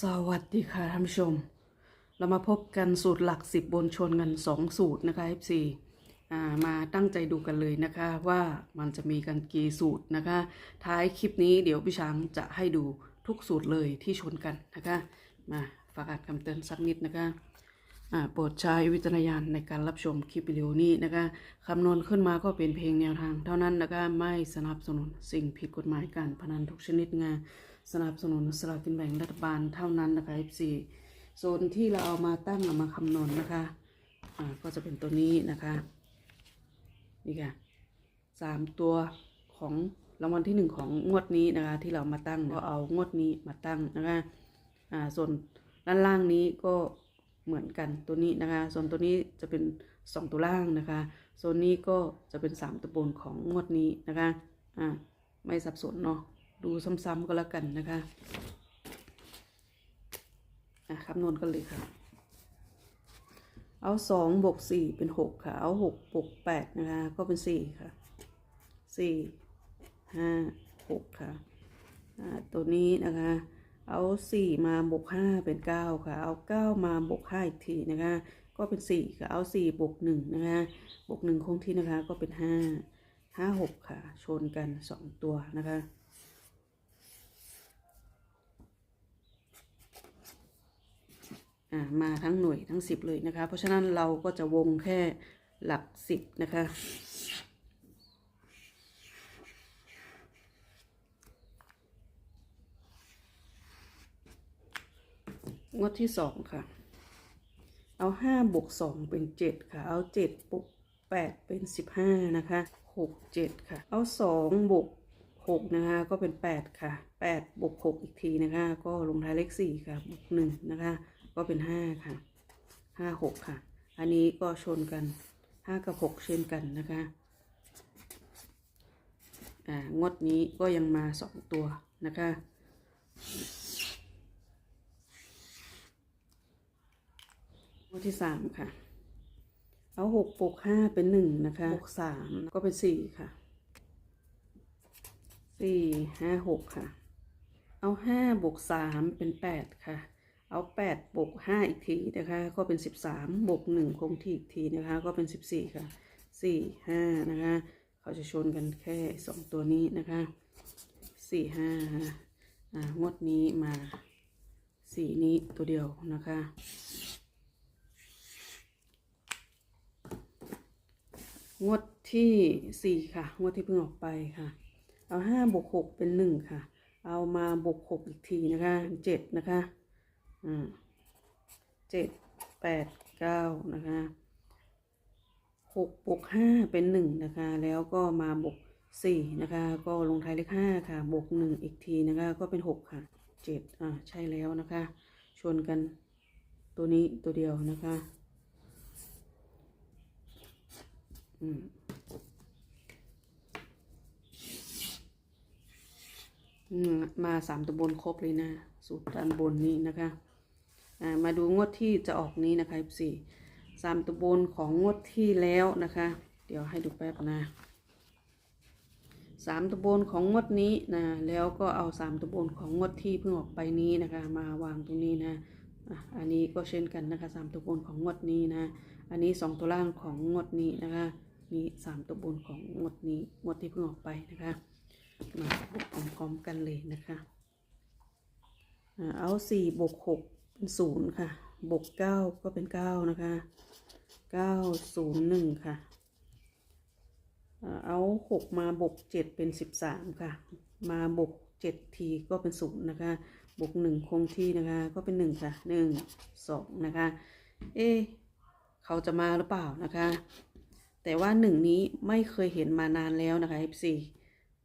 สวัสดีค่ะท่านผู้ชม เรามาพบกันสูตรหลักสิบบนชนกันสองสูตรนะคะ F4 อ่ามาตั้งใจดูกันเลยนะคะว่ามันจะมีกันกี่สูตรนะคะ ท้ายคลิปนี้เดี๋ยวพี่ช้างจะให้ดูทุกสูตรเลยที่ชนกันนะคะ มาฝากอ่านคำเตือนสักนิดนะคะอ่าโปรดใช้วิจารณญาณในการรับชมคลิปวิดีโอนี้นะคะคำนวณขึ้นมาก็เป็นเพลงแนวทาง เท่านั้นนะคะไม่สนับสนุนสิ่งผิดกฎหมายการพนันทุกชนิดงา สนับสนุนสลากกินแบ่งรัฐบาลเท่านั้นนะคะ F4 โซนที่เราเอามาตั้งเอามาคำนวณนะคะอ่าก็จะเป็นตัวนี้นะคะ นี่ค่ะสามตัวของรางวัลที่หนึ่งของงวดนี้นะคะ ที่เรามาตั้งก็เอางวดนี้มาตั้งนะคะอ่าส่วนด้านล่างนี้ก็เหมือนกันตัวนี้นะคะ ส่วนตัวนี้จะเป็นสองตัวล่างนะคะโซนนี้ก็จะเป็นสามตัวบนของงวดนี้นะคะอ่าไม่สับสนเนาะ ดูซ้ำๆก็แล้วกันนะคะอะคำนวณกันเลยค่ะ เอาสองบวกสี่เป็นหกค่ะ เอาหกบวกแปดนะคะ ก็เป็นสี่ค่ะสี่ห้าหกค่ะอ่าตัวนี้นะคะ เอาสี่มาบวกห้าเป็นเก้าค่ะ เอาเก้ามาบวกห้าอีกทีนะคะ ก็เป็นสี่ค่ะ เอาสี่บวกหนึ่งนะคะบวกหนึ่งคงที่นะคะ ก็เป็นห้าห้าหกค่ะ ชนกันสองตัวนะคะ อ่า มาทั้งหน่วยทั้งสิบเลยนะคะ เพราะฉะนั้นเราก็จะวงแค่หลักสิบนะคะ งวดที่สองค่ะ เอาห้าบวกสองเป็นเจ็ดค่ะ เอาเจ็ดบวกแปดเป็นสิบห้านะคะหกเจ็ดค่ะ เอาสองบวกหกนะคะก็เป็นแปดค่ะแปดบวกหกอีกทีนะคะ ก็ลงท้ายเลขสี่ค่ะบวกหนึ่งนะคะ ก็เป็นห้าค่ะห้าหกค่ะ อันนี้ก็ชนกันห้ากับหกเช่นกันนะคะอ่างวดนี้ก็ยังมาสองตัวนะคะงวดที่สามค่ะ เอาหกบวกห้าเป็นหนึ่งนะคะบวกสามก็เป็นสี่ค่ะสี่ห้าหกค่ะ เอาห้าบวกสามเป็นแปดค่ะ เอาแปดบวกห้าอีกทีนะคะ ก็เป็นสิบสามบวกหนึ่งคงที่อีกทีนะคะ ก็เป็นสิบสี่ค่ะสี่ห้านะคะ เขาจะชนกันแค่สองตัวนี้นะคะสี่ห้าอ่างวดนี้มาสี่นี้ตัวเดียวนะคะงวดที่สี่ค่ะงวดที่เพิ่งออกไปค่ะ เอาห้าบวกหกเป็นหนึ่งค่ะ เอามาบวกหกอีกทีนะคะเจ็ดนะคะ อ่าเจ็ดแปดเก้านะคะหกบวกห้าเป็นหนึ่งนะคะ แล้วก็มาบวกสี่นะคะ ก็ลงท้ายเลขห้าค่ะ บวกหนึ่งอีกทีนะคะ ก็เป็นหกค่ะเจ็ดอ่าใช่แล้วนะคะ ชวนกันตัวนี้ตัวเดียวนะคะอืมมาสามตัวบนครบเลยนะ สูตรด้านบนนี้นะคะ มาดูงวดที่จะออกนี้นะคะสี่สามตัวบนของงวดที่แล้วนะคะ เดี๋ยวให้ดูแป๊บนะสามตัวบนของงวดนี้นะแล้วก็เอาสามตัวบนของงวดที่เพิ่งออกไปนี้นะคะ มาวางตรงนี้นะอันนี้ก็เช่นกันนะคะสามตัวบนของงวดนี้นะ อันนี้สองตัวล่างของงวดนี้นะคะนี่สามตัวบนของงวดนี้งวดที่เพิ่งออกไปนะคะมาบวกพร้อมๆกันเลยนะคะเอาสี่บวกหก เป็นศูนย์ค่ะ บวกเก้าก็เป็นเก้านะคะเก้าศูนย์หนึ่งค่ะ เอาหกมาบวกเจ็ดเป็นสิบสามค่ะ มาบวกเจ็ดทีก็เป็นศูนย์นะคะ บวกหนึ่งคงที่นะคะ ก็เป็นหนึ่งค่ะหนึ่งสองนะคะ เอ๊เขาจะมาหรือเปล่านะคะ แต่ว่าหนึ่งนี้ไม่เคยเห็นมานานแล้วนะคะ F4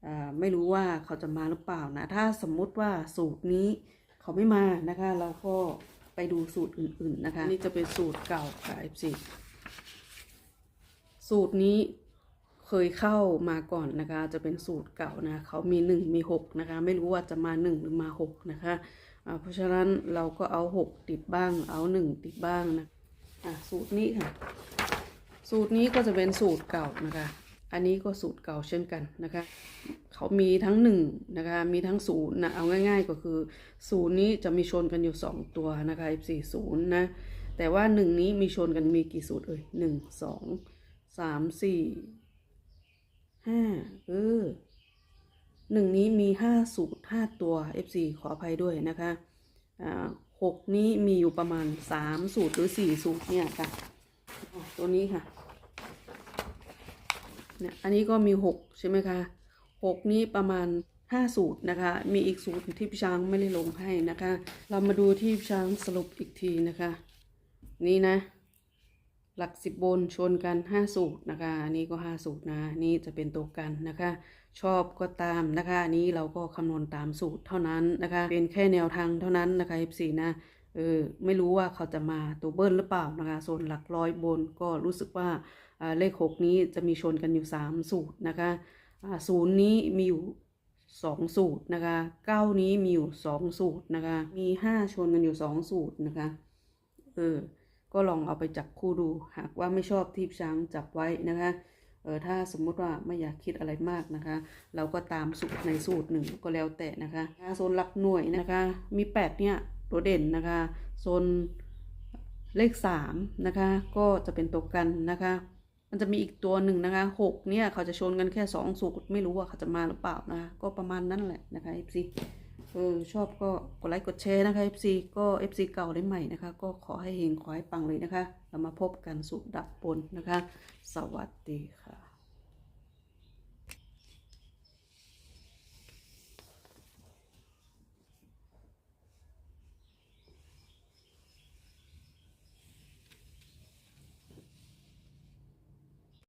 อ่าไม่รู้ว่าเขาจะมาหรือเปล่านะ ถ้าสมมุติว่าสูตรนี้ เขาไม่มานะคะ เราก็ไปดูสูตรอื่น ๆ นะคะ นี่จะเป็นสูตรเก่าค่ะ F4 สูตรนี้เคยเข้ามาก่อนนะคะ จะเป็นสูตรเก่านะ เขามีหนึ่งมีหกนะคะ ไม่รู้ว่าจะมาหนึ่งหรือมาหกนะคะเพราะฉะนั้นเราก็เอาหกติดบ้าง เอาหนึ่งติดบ้างนะะสูตรนี้ค่ะ สูตรนี้ก็จะเป็นสูตรเก่านะคะ อันนี้ก็สูตรเก่าเช่นกันนะคะ เขามีทั้งหนึ่งนะคะ มีทั้งศูนย์นะ เอาง่าย ๆ ก็คือศูนย์นี้จะมีชนกันอยู่สองตัวนะคะ F4 ศูนย์นะ แต่ว่าหนึ่งนี้มีชนกันมีกี่สูตรเอ่ยหนึ่งสองสามสี่ห้าเออหนึ่งนี้มีห้าสูตรห้าตัว F4 ขออภัยด้วยนะคะอ่าหกนี้มีอยู่ประมาณสามสูตรหรือสี่สูตรเนี่ยค่ะ ตัวนี้ค่ะ เนี่ยอันนี้ก็มีหกใช่ไหมคะหกนี้ประมาณห้าสูตรนะคะ มีอีกสูตรที่พี่ช้างไม่ได้ลงให้นะคะ เรามาดูที่พี่ช้างสรุปอีกทีนะคะ นี่นะ หลักสิบบนชนกันห้าสูตรนะคะอันนี้ก็ห้าสูตรนะนี่จะเป็นตัวกันนะคะ ชอบก็ตามนะคะอันนี้เราก็คำนวณตามสูตรเท่านั้นนะคะ เป็นแค่แนวทางเท่านั้นนะคะ F4 นะ ออไม่รู้ว่าเขาจะมาตัวเบิ้ลหรือเปล่านะคะส่วนหลักร้อยบนก็รู้สึกว่าเลขหกนี้จะมีชนกันอยู่สามสูตรนะคะศูนย์นี้มีอยู่สองสูตรนะคะเก้านี้มีอยู่สองสูตรนะคะมีห้าชนกันอยู่สองสูตรนะคะเออก็ลองเอาไปจับคู่ดูหากว่าไม่ชอบที่ช้างจับไว้นะคะเออถ้าสมมุติว่าไม่อยากคิดอะไรมากนะคะ เราก็ตามสูตรในสูตรหนึ่งก็แล้วแต่นะคะโซนหลักหน่วยนะคะ มีแปดเนี่ย ตัวเด่นนะคะโซนเลขสามนะคะ ก็จะเป็นตัวกันนะคะ มันจะมีอีกตัวหนึ่งนะคะหกเนี่ยเขาจะชนกันแค่สองสูตรไม่รู้ว่าเขาจะมาหรือเปล่านะคะ ก็ประมาณนั้นแหละนะคะ FC เออชอบก็กดไลค์กดแชร์นะคะ FC ก็ FC เก่าได้ใหม่นะคะ ก็ขอให้เฮงขอให้ปังเลยนะคะ เรามาพบกันสุดดับบนนะคะ สวัสดีค่ะ